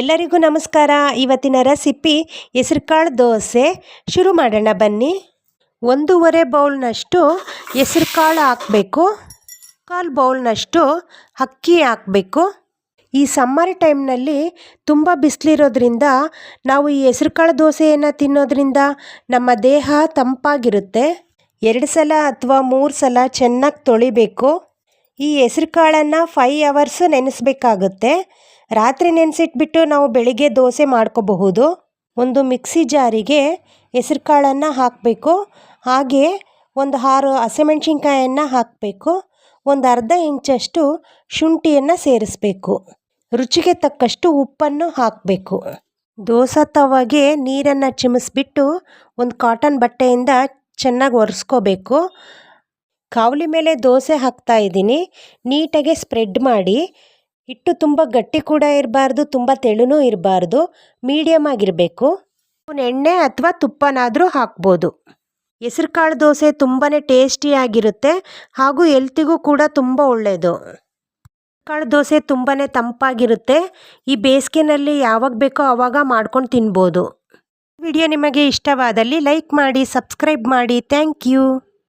ಎಲ್ಲರಿಗೂ ನಮಸ್ಕಾರ. ಇವತ್ತಿನ ರೆಸಿಪಿ ಹೆಸರುಕಾಳು ದೋಸೆ. ಶುರು ಮಾಡೋಣ ಬನ್ನಿ. ಒಂದೂವರೆ ಬೌಲ್ನಷ್ಟು ಹೆಸರುಕಾಳು ಹಾಕಬೇಕು. ಕಾಲು ಬೌಲ್ನಷ್ಟು ಅಕ್ಕಿ ಹಾಕಬೇಕು. ಈ ಸಮ್ಮರ್ ಟೈಮ್ನಲ್ಲಿ ತುಂಬ ಬಿಸಿಲಿರೋದ್ರಿಂದ ನಾವು ಈ ಹೆಸರುಕಾಳು ದೋಸೆಯನ್ನು ತಿನ್ನೋದ್ರಿಂದ ನಮ್ಮ ದೇಹ ತಂಪಾಗಿರುತ್ತೆ. ಎರಡು ಸಲ ಅಥವಾ ಮೂರು ಸಲ ಚೆನ್ನಾಗಿ ತೊಳಿಬೇಕು. ಈ ಹೆಸ್ರು ಕಾಳನ್ನು ಫೈ ಅವರ್ಸ್ ನೆನೆಸ್ಬೇಕಾಗುತ್ತೆ. ರಾತ್ರಿ ನೆನೆಸಿಟ್ಬಿಟ್ಟು ನಾವು ಬೆಳಿಗ್ಗೆ ದೋಸೆ ಮಾಡ್ಕೋಬಹುದು. ಒಂದು ಮಿಕ್ಸಿ ಜಾರಿಗೆ ಹೆಸ್ರು ಕಾಳನ್ನು ಹಾಕಬೇಕು. ಹಾಗೆ ಒಂದು ಆರು ಹಸಿಮೆಣ್ಸಿನ್ಕಾಯನ್ನು ಹಾಕಬೇಕು. ಒಂದು ಅರ್ಧ ಇಂಚಷ್ಟು ಶುಂಠಿಯನ್ನು ಸೇರಿಸಬೇಕು. ರುಚಿಗೆ ತಕ್ಕಷ್ಟು ಉಪ್ಪನ್ನು ಹಾಕಬೇಕು. ದೋಸೆ ತವಾಗೆ ನೀರನ್ನು ಚಿಮಿಸ್ಬಿಟ್ಟು ಒಂದು ಕಾಟನ್ ಬಟ್ಟೆಯಿಂದ ಚೆನ್ನಾಗಿ ಒರೆಸ್ಕೋಬೇಕು. ಕಾವಲಿ ಮೇಲೆ ದೋಸೆ ಹಾಕ್ತಾ ಇದ್ದೀನಿ. ನೀಟಾಗೆ ಸ್ಪ್ರೆಡ್ ಮಾಡಿ. ಹಿಟ್ಟು ತುಂಬ ಗಟ್ಟಿ ಕೂಡ ಇರಬಾರ್ದು, ತುಂಬ ತೆಳುನೂ ಇರಬಾರ್ದು ಮೀಡಿಯಮ್ ಆಗಿರಬೇಕು. ಎಣ್ಣೆ ಅಥವಾ ತುಪ್ಪನಾದರೂ ಹಾಕ್ಬೋದು. ಹೆಸರುಕಾಳು ದೋಸೆ ತುಂಬಾ ಟೇಸ್ಟಿಯಾಗಿರುತ್ತೆ ಹಾಗೂ ಎಲ್ತಿಗೂ ಕೂಡ ತುಂಬ ಒಳ್ಳೆಯದು ಕಾಳು ದೋಸೆ ತುಂಬಾ ತಂಪಾಗಿರುತ್ತೆ, ಈ ಬೇಸಿಗೆನಲ್ಲಿ ಯಾವಾಗ ಬೇಕೋ ಆವಾಗ ಮಾಡ್ಕೊಂಡು ತಿನ್ಬೋದು. ವಿಡಿಯೋ ನಿಮಗೆ ಇಷ್ಟವಾದಲ್ಲಿ ಲೈಕ್ ಮಾಡಿ, ಸಬ್ಸ್ಕ್ರೈಬ್ ಮಾಡಿ, ಥ್ಯಾಂಕ್ ಯು.